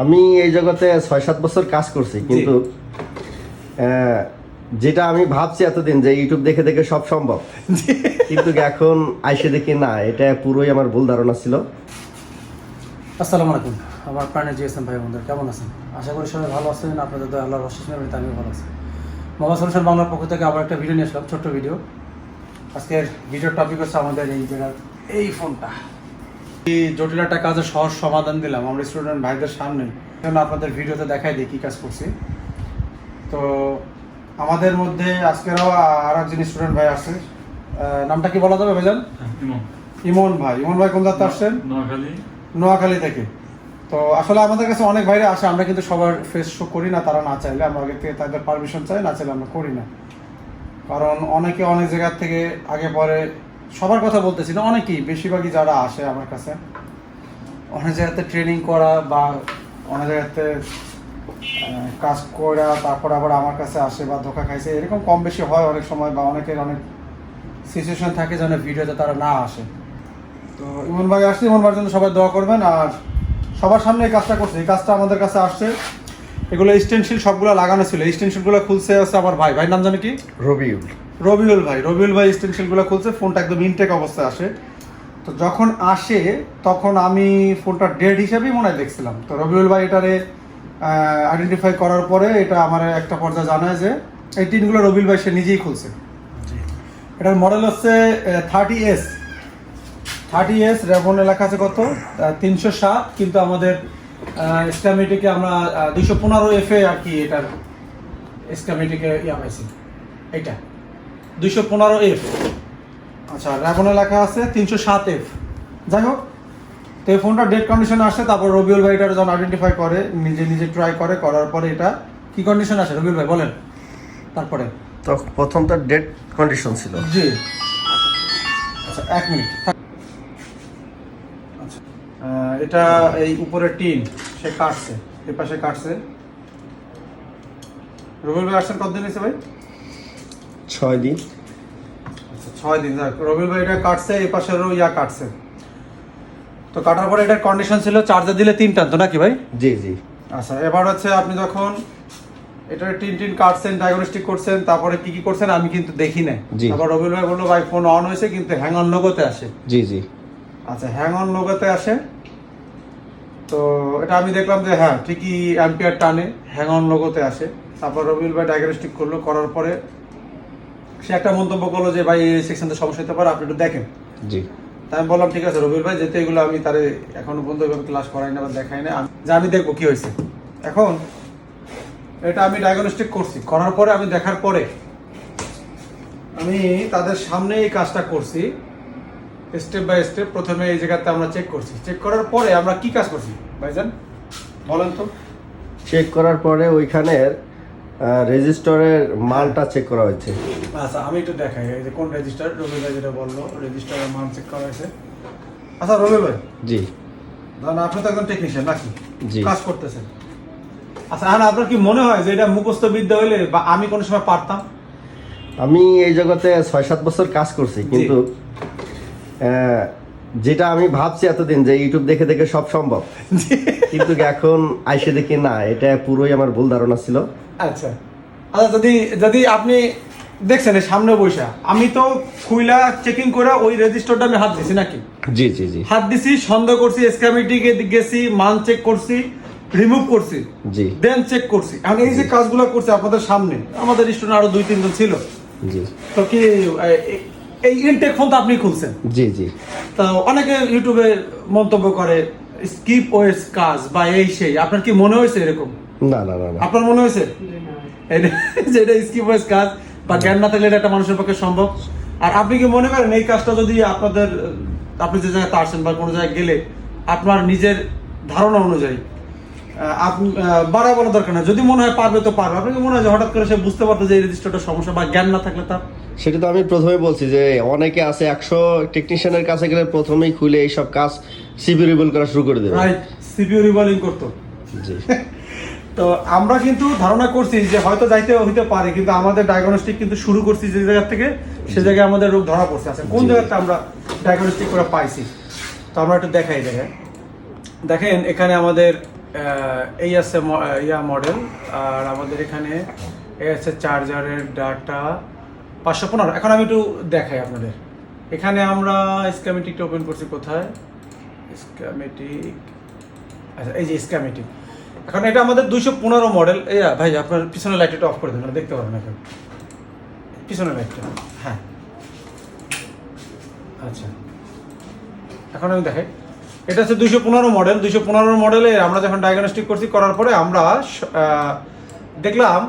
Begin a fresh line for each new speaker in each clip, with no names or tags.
আমি এই জগতে ছয় সাত বছর কাজ করছি কিন্তু যেটা আমি ভাবছি এতদিন যে ইউটিউব দেখে দেখে সব সম্ভব। কিন্তু এখন আইসে দেখি না এটা পুরোই আমার ভুল ধারণা ছিল।
আসসালামু আলাইকুম। আমার প্রাণের জিএসএম ভাই বন্ধুরা কেমন আছেন? আশা করি সবাই ভালো আছেন আপনাদের দয়া আল্লাহর অশেষ মেমরিতে আমিও ভালো আছি। মোবাইল সলিউশন বাংলার পক্ষ থেকে আবার একটা ভিডিও নিয়ে আসলাম ছোট্ট ভিডিও আজকের ভিডিওর টপিক হচ্ছে আমাদের এই এই ফোনটা এই জটিল একটা কাজের সহজ সমাধান দিলাম। আমরা স্টুডেন্ট ভাইদের সামনে। জন্য আপনাদের ভিডিওতে দেখাই দিই কী কাজ করছি। তো আমাদের মধ্যে আজকেরও আর একজন স্টুডেন্ট ভাই আহ, নামটা কি বলা যাবে ভাইজান?
ইমন।
ইমন ভাই। ইমন ভাই কোন যাত্রা আসছেন?
নোয়াখালী।
নোয়াখালী থেকে। তো আসলে আমাদের কাছে অনেক বাইরে আসে আমরা কিন্তু সবার ফেস শো করি না তারা না চাইলে আমরা আগে থেকে তাদের পারমিশন চাই না চাইলে আমরা করি না। কারণ অনেকে অনেক জায়গার থেকে আগে পরে সবার কথা বলতেছি না, অনেকেই, বেশিরভাগই যারা আসে আমার কাছে। অনেক জায়গাতে ট্রেনিং করা বা অনেক জায়গাতে কাজ করা তারপর আবার আমার কাছে আসে বা ধোকা খাইছে, এরকম কম বেশি হয় অনেক সময় বা অনেকের অনেক সিচুয়েশন থাকে যেন ভিডিওতে তারা না আসে। তো ইমন ভাই আসছে ইমন ভাইয়ের জন্য সবাই দোয়া করবেন আর সবার সামনে এই কাজটা করছে। এই কাজটা আমাদের কাছে আসছে। এগুলো স্টেনশিল সবগুলো লাগানো ছিল। স্টেনশিলগুলো খুলছে হচ্ছে আমার ভাই। ভাই নাম জানে কি?
রবিউল।
রবিউল ভাই। রবিউল ভাই স্টেনশিলগুলো খুলছে ফোনটা একদম ইনটেক অবস্থায় আসে। তো যখন আসে তখন আমি ফোনটা ডেড হিসেবেই মনে হয় দেখছিলাম। তো রবিউল ভাই এটারে আইডেন্টিফাই করার পরে এটা আমার একটা পর্যায়ে জানায় যে এই টিনগুলো রবিউল ভাই সে নিজেই খুলছে। এটার মডেল হচ্ছে থার্টি এস থার্টি এস রেবনে লেখা আছে কত? তিনশো সাত কিন্তু আমাদের স্ক্যামিটিকে আমরা দুইশো পনেরো এফ এ আর কি এটার স্ক্যামিটিকে ইয়া পাইছি। এইটা। দুইশো পনেরো এফ আচ্ছা রেবনে লেখা আছে তিনশো সাত এফ যাই হোক তো এই ফোনটা ডেড কন্ডিশনে আসে তারপর রবিউল ভাই এটা যখন আইডেন্টিফাই করে নিজে নিজে ট্রাই করে করার পরে এটা কি কন্ডিশন আসে? রবিউল ভাই বলেন। তারপরে।
তো প্রথম তো ডেড কন্ডিশন ছিল।
জি। আচ্ছা এক মিনিট এটা এই উপরে টিন সে কাটছে এই পাশে কাটছে। রবিউল ভাই আসছেন কতদিন হয়েছে ভাই?
ছয় দিন।
আচ্ছা ছয় দিন যাক রবিউল ভাই এটা কাটছে এই পাশেরও ইয়া কাটছে। তো কাটার পরে এটার কন্ডিশন ছিল চার্জার দিলে তিন টান তো নাকি ভাই?
জি জি।
আচ্ছা এবার হচ্ছে আপনি যখন এটা টিন টিন কাটছেন ডায়াগনস্টিক করছেন তারপরে কি কি করছেন আমি কিন্তু দেখি না। তারপর রবিউল ভাই বলল ভাই ফোন অন হয়েছে কিন্তু হ্যাং অন লোগোতে আসে।
জি জি।
আচ্ছা হ্যাং অন লোগোতে আসে। তো এটা আমি দেখলাম যে হ্যাঁ ঠিকই অ্যাম্পিয়ার টানে হ্যাং অন লোগোতে আসে। তারপর রবিউল ভাই ডায়াগনস্টিক করল করার পরে সে একটা মন্তব্য করল যে ভাই এই সেকশনতে সমস্যা হতে পারে আপনি একটু দেখেন।
জি।
তাই আমি বললাম ঠিক আছে রবিউল ভাই যেতে এগুলো আমি তারে এখনও পর্যন্ত এভাবে ক্লাস করাই না বা দেখাই না যে আমি দেখব কি হয়েছে। এখন এটা আমি ডায়াগনস্টিক করছি করার পরে আমি দেখার পরে আমি তাদের সামনে এই কাজটা করছি। স্টেপ বাই স্টেপ প্রথমে এই জায়গাতে আমরা চেক করছি। চেক করার পরে আমরা কি কাজ করছি? ভাইজান বলেন তো।
চেক করার পরে ওইখানের রেজিস্টরের মালটা চেক করা হয়েছে।
আচ্ছা আমি একটু দেখাই। এই যে কোন রেজিস্টার রবি ভাই যেটা বলল রেজিস্টারের মান চেক করা হয়েছে। আচ্ছা রবি ভাই।
জি।
ধরেন আপনি তো একজন টেকনিশিয়ান নাকি?
জি।
কাজ করতেছেন। আচ্ছা আর আপনার কি মনে হয় যে এটা মুখস্থ বিদ্যা হইলে বা আমি কোনো সময় পারতাম?
আমি এই জগতে ছয় সাত বছর কাজ করছি কিন্তু যেটা আমি ভাবছি এতদিন যে ইউটিউব দেখে দেখে সব সম্ভব। কিন্তু এখন আইসে দেখি না এটা পুরোই আমার ভুল ধারণা ছিল।
আচ্ছা। আচ্ছা যদি যদি আপনি দেখছেন সামনে বৈশা আমি তো খুইলা চেকিং করে ওই রেজিস্টারটা আমি হাত দিছি নাকি?
জি জি জি।
হাত দিছি সন্দেহ করছি এসকামিটিকে গেছি মান চেক করছি রিমুভ করছি
জি।
দেন চেক করছি। এখন এই যে কাজগুলো করছি আপনাদের সামনে আমাদের স্টুডেন্ট আরও দুই তিনজন ছিল।
জি।
তো কি এই ইনটেক ফোন তো আপনি খুলছেন?
জি জি।
তো অনেকে ইউটিউবে মন্তব্য করে স্কিপ ওয়েস কাজ বা এই সেই। আপনার কি মনে হয়েছে এরকম?
না না না
আপনার মনে হয়েছে? এটা- যে এটা স্কিপ ওয়েস কাজ বা জ্ঞান না থাকলে এটা একটা মানুষের পক্ষে সম্ভব। আর আপনি কি মনে করেন এই কাজটা যদি আপনাদের আপনি যে জায়গায় আসেন বা কোনো জায়গায় গেলে আপনার নিজের ধারণা অনুযায়ী আপনি বলা দরকার না। যদি মনে হয় পারবে তো পারবে। আপনার কি মনে হয় যে হঠাৎ করে সে বুঝতে পারতো যে এই রেজিস্টারটা সমস্যা বা জ্ঞান না থাকলে তার?
সেটা তো আমি প্রথমে বলছি যে অনেকে আছে একশো টেকনিশিয়ানের কাছে গেলে প্রথমেই খুলে এইসব কাজ সিভিউরেবল করা শুরু করে দেবে।
রাইট সিপিইউ রিভলিং করতো।
জি।
তো আমরা কিন্তু ধারণা করছি যে হয়তো যাইতে হইতে পারে কিন্তু আমাদের ডায়াগনস্টিক কিন্তু শুরু করছি যে জায়গা থেকে সে জায়গায় আমাদের রোগ ধরা পড়ছে। আচ্ছা কোন জায়গাতে আমরা ডায়াগনস্টিক করে পাইছি? তো আমরা একটু দেখাই দেখেন দেখেন এখানে আমাদের এই আছে ইয়া মডেল আর আমাদের এখানে এই আছে চার্জারের ডাটা পাঁচশো পনেরো। এখন আমি একটু দেখাই আপনাদের। এখানে আমরা স্ক্যামেটিকটা ওপেন করছি কোথায়? স্ক্যামেটিক আচ্ছা এই যে স্ক্যামেটিক এখন এটা আমাদের দুইশো পনেরো মডেল এই ভাই, আপনার পিছনে লাইটটা অফ করে দেবেন দেখতে পারেন এখন। পিছনে লাইটটা হ্যাঁ। আচ্ছা। এখন আমি দেখাই। এটা হচ্ছে দুইশো পনেরো মডেল। দুইশো পনেরো মডেলে আমরা যখন ডায়াগনস্টিক করছি করার পরে আমরা দেখলাম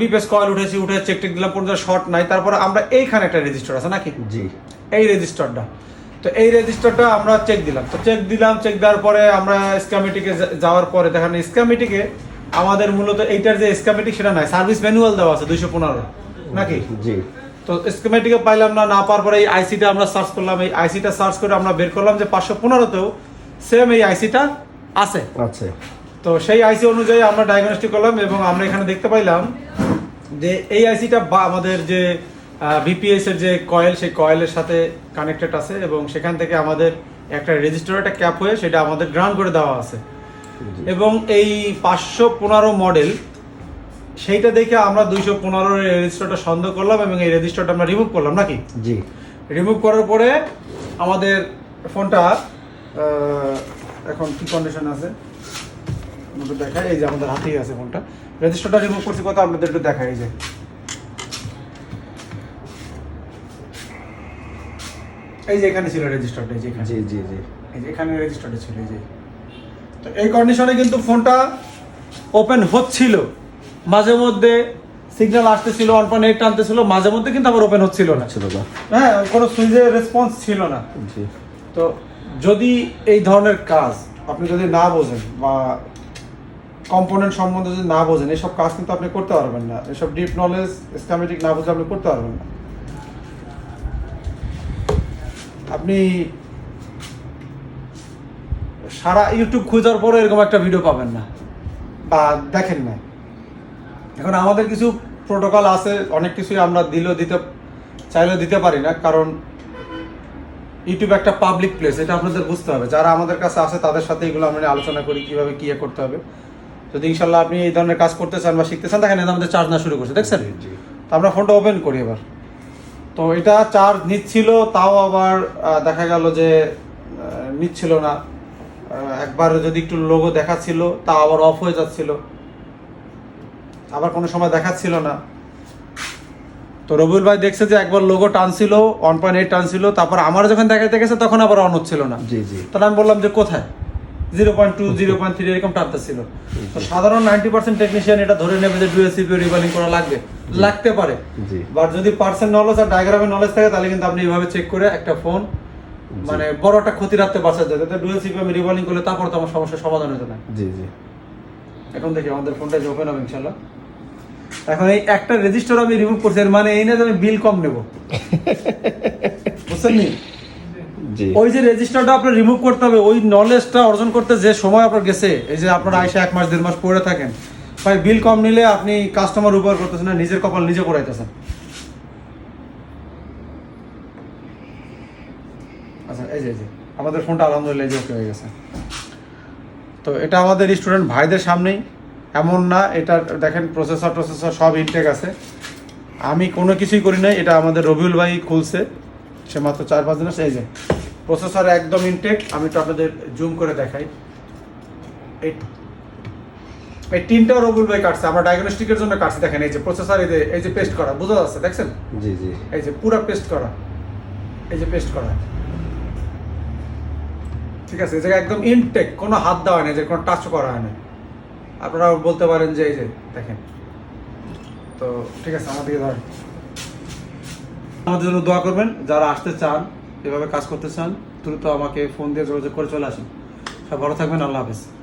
বিপিএস কয়েল উঠেছি উঠে চেক টেক দিলাম পর্যন্ত শর্ট নাই। তারপরে আমরা এইখানে একটা রেজিস্টার আছে নাকি?
জি।
এই রেজিস্টারটা তো এই রেজিস্টারটা আমরা চেক দিলাম। তো চেক দিলাম চেক দেওয়ার পরে আমরা স্ক্যামেটিকে যাওয়ার পরে দেখেন স্ক্যামেটিকে আমাদের মূলত এইটার যে স্ক্যামেটিক সেটা নাই সার্ভিস ম্যানুয়াল দেওয়া আছে দুইশো পনেরো। নাকি?
জি।
তো স্কিমেটিকে পাইলাম না না পাওয়ার পরে এই আইসিটা আমরা সার্চ করলাম। এই আইসিটা সার্চ করে আমরা বের করলাম যে পাঁচশো পনেরোতেও সেম এই আইসিটা আছে।
আছে।
তো সেই আইসি অনুযায়ী আমরা ডায়াগনস্টিক করলাম এবং আমরা এখানে দেখতে পাইলাম যে এই আইসিটা বা আমাদের যে বিপিএস এর যে কয়েল সেই কয়েলের সাথে কানেক্টেড আছে এবং সেখান থেকে আমাদের একটা রেজিস্টার একটা ক্যাপ হয়ে সেটা আমাদের গ্রাউন্ড করে দেওয়া আছে। এবং এই পাঁচশো পনেরো মডেল সেইটা দেখে আমরা দুইশো পনেরো রেজিস্টারটা সন্দেহ করলাম এবং এই রেজিস্টারটা আমরা রিমুভ করলাম নাকি?
জি।
রিমুভ করার পরে আমাদের ফোনটা এখন কি কন্ডিশন আছে? দেখায় এই যে আমাদের হাতেই আছে ফোনটা। রেজিস্টারটা রিমুভ করছি কথা আপনাদের একটু দেখাই এই যে। এই যে এখানে ছিল রেজিস্টারটা এই যে
জি জি জি।
এই যে এখানে রেজিস্টারটা ছিল এই যে। তো এই কন্ডিশনে কিন্তু ফোনটা ওপেন হচ্ছিল। মাঝে মধ্যে সিগন্যাল আসতেছিল ওয়ান পয়েন্ট এইট টানতেছিল মাঝে মধ্যে কিন্তু আবার ওপেন হচ্ছিল না।
ছিল না।
হ্যাঁ কোনো সুইচের রেসপন্স ছিল না।
জি।
তো যদি এই ধরনের কাজ আপনি যদি না বোঝেন বা কম্পোনেন্ট সম্বন্ধে যদি না বোঝেন এসব কাজ কিন্তু আপনি করতে পারবেন না। এসব ডিপ নলেজ স্ক্যামেটিক না বুঝে আপনি করতে পারবেন না। আপনি সারা ইউটিউব খোঁজার পরে এরকম একটা ভিডিও পাবেন না। বা দেখেন না। এখন আমাদের কিছু প্রোটোকল আছে অনেক কিছুই আমরা দিলেও দিতে চাইলেও দিতে পারি না কারণ ইউটিউব একটা পাবলিক প্লেস এটা আপনাদের বুঝতে হবে। যারা আমাদের কাছে আছে তাদের সাথে এগুলো আমরা আলোচনা করি কীভাবে কি করতে হবে। যদি ইনশাল্লাহ আপনি এই ধরনের কাজ করতে চান বা শিখতে চান দেখেন এটা আমাদের চার্জ না শুরু করছে দেখছেন? তো আমরা ফোনটা ওপেন করি এবার। তো এটা চার্জ নিচ্ছিল তাও আবার দেখা গেল যে নিচ্ছিল না। একবার যদি একটু লোগো দেখাচ্ছিল তা আবার অফ হয়ে যাচ্ছিল। আবার কোনো সময় দেখাচ্ছিল না। তো রবিউল ভাই দেখছে যে একবার লোগো টানছিল ওয়ান পয়েন্ট এইট টানছিল তারপর আমার যখন দেখাতে গেছে তখন আবার অন হচ্ছিল না।
জি জি।
তাহলে আমি বললাম যে কোথায়? Zero point two zero point three এরকম টানতেছিল। তো সাধারণ নাইনটি পার্সেন্ট টেকনিশিয়ান এটা ধরে নেবে যে ডুয়েল সিপিও রিভালিং করা লাগবে। লাগতে পারে।
জি।
বাট যদি পার্সেন্ট নলেজ আর ডায়াগ্রামের নলেজ থাকে তাহলে কিন্তু আপনি এইভাবে চেক করে একটা ফোন মানে বড় একটা ক্ষতি রাখতে বাঁচা যায় যাতে ডুয়েল সিপিও আমি রিভলিং করলে তারপর তো আমার সমস্যার সমাধান হতে না
জি জি।
এখন দেখি আমাদের ফোনটা যে ওপেন হবে ইনশাল্লাহ এখন এই একটা রেজিস্টার আমি রিমুভ করছি এর মানে এই না যে আমি বিল কম নেব। বুঝছেন?
জি।
ওই যে রেজিস্টারটা আপনার রিমুভ করতে হবে ওই নলেজটা অর্জন করতে যে সময় আপনার গেছে এই যে আপনার আইসা এক মাস দেড় মাস পড়ে থাকেন ভাই বিল কম নিলে আপনি কাস্টমার উপর করতেছেন না নিজের কপাল নিজে পড়াইতেছেন। আচ্ছা এই যে এই যে আমাদের ফোনটা আলহামদুলিল্লাহ যে ওকে হয়ে গেছে। তো এটা আমাদের স্টুডেন্ট ভাইদের সামনেই। এমন না এটা দেখেন প্রসেসর টসেসর সব ইনটেক আছে। আমি কোনো কিছুই করি নাই এটা আমাদের রবিউল ভাই খুলছে সে মাত্র চার পাঁচ দিন আছে এই যে প্রসেসর একদম ইনটেক আমি তো আপনাদের জুম করে দেখাই। এই এই তিনটাও রবিউল ভাই কাটছে আমরা ডায়াগনস্টিকের জন্য কাটছি দেখেন এই যে প্রসেসর এই যে এই যে পেস্ট করা বোঝা যাচ্ছে দেখছেন?
জি জি।
এই যে পুরো পেস্ট করা এই যে পেস্ট করা। ঠিক আছে এই জায়গায় একদম ইনটেক কোনো হাত দেওয়া হয় না যে কোনো টাচ করা হয় না আপনারা বলতে পারেন যে, এই যে, দেখেন। তো, ঠিক আছে, আমার দিকে ধরেন। আমাদের জন্য দোয়া করবেন, যারা আসতে চান, এভাবে কাজ করতে চান, দ্রুত আমাকে ফোন দিয়ে যোগাযোগ করে চলে আসুন। সব ভালো থাকবেন, আল্লাহ হাফেজ।